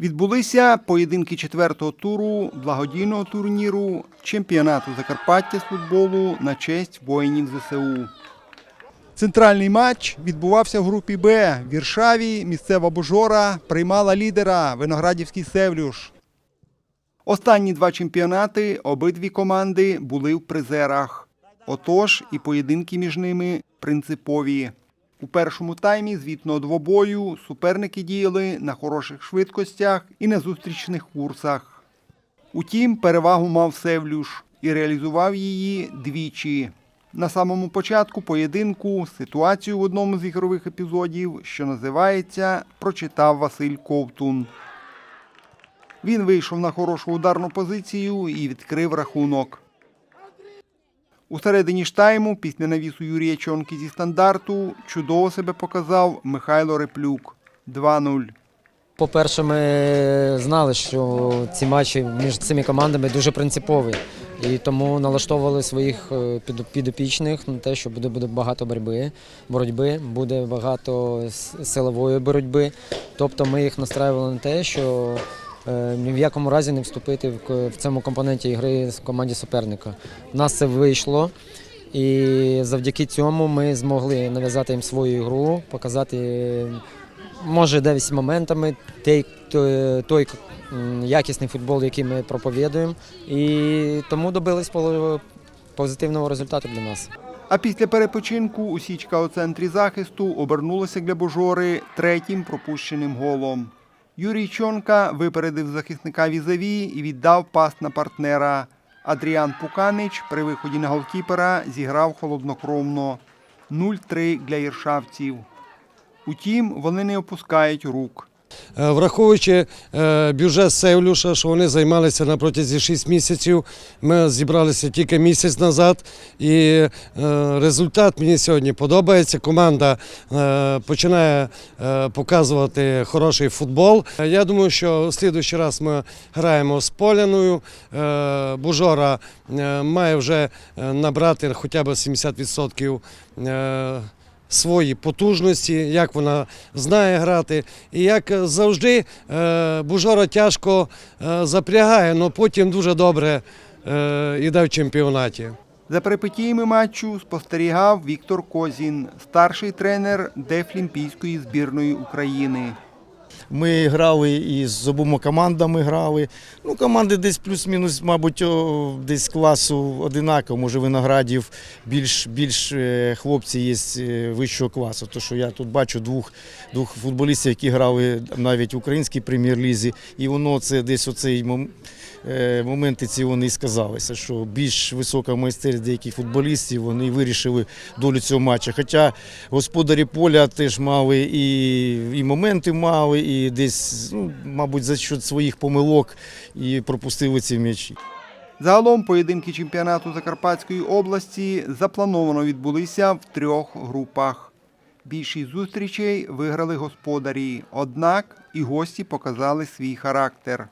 Відбулися поєдинки четвертого туру благодійного турніру чемпіонату Закарпаття з футболу на честь воїнів ЗСУ. Центральний матч відбувався в групі Б. В Віршаві місцева божора приймала лідера Виноградівський Севлюш. Останні два чемпіонати обидві команди були в призерах. Отож, і поєдинки між ними принципові. У першому таймі звітного двобою суперники діяли на хороших швидкостях і на зустрічних курсах. Утім, перевагу мав Севлюш і реалізував її двічі. На самому початку поєдинку ситуацію в одному з ігрових епізодів, що називається, прочитав Василь Ковтун. Він вийшов на хорошу ударну позицію і відкрив рахунок. У середині ж тайму, після навісу Юрія Чонки зі стандарту, чудово себе показав Михайло Реплюк 2-0. По-перше, ми знали, що ці матчі між цими командами дуже принципові. І тому налаштовували своїх е, підопічних на те, що буде, буде багато боротьби, боротьби, буде багато силової боротьби. Тобто ми їх настраювали на те, що ні в якому разі не вступити в, цьому компоненті ігри з команді суперника. У нас це вийшло. І завдяки цьому ми змогли нав'язати їм свою ігру, показати може десь моментами той, той, той якісний футбол, який ми проповідуємо, і тому добились позитивного результату для нас. А після перепочинку усічка у центрі захисту обернулася для Божори третім пропущеним голом. Юрій Чонка випередив захисника візаві і віддав пас на партнера. Адріан Пуканич при виході на голкіпера зіграв холоднокровно 0-3 для іршавців. Утім, вони не опускають рук. Е, Враховуючи е, бюджет Севлюша, що вони займалися на протязі 6 місяців, ми зібралися тільки місяць назад, і е, результат мені сьогодні подобається. Команда починає показувати хороший футбол. Я думаю, що в слідуючий раз ми граємо з Поляною. Бужора має вже набрати хоча б 70% е, свої потужності, як вона знає грати. І як завжди, е, Бужора тяжко е, запрягає, але потім дуже добре е, йде в чемпіонаті. За перипетіями матчу спостерігав Віктор Козін, старший тренер Дефлімпійської збірної України. Ми грали і з обома командами грали. Ну, команди десь плюс-мінус, мабуть, десь класу одинаково. Може, виноградів більш, більш е, хлопці є е, вищого класу. То що я тут бачу двох, двох футболістів, які грали навіть в українській прем'єр-лізі. І воно це десь оцей е, моменти ці вони і сказалися, що більш висока майстерність деяких футболістів вони вирішили долю цього матчу. Хоча господарі поля теж мали і, і моменти мали, і десь, ну, мабуть, за счет своїх помилок і пропустили ці м'ячі. Загалом поєдинки чемпіонату Закарпатської області заплановано відбулися в трьох групах. Більшість зустрічей виграли господарі, однак і гості показали свій характер.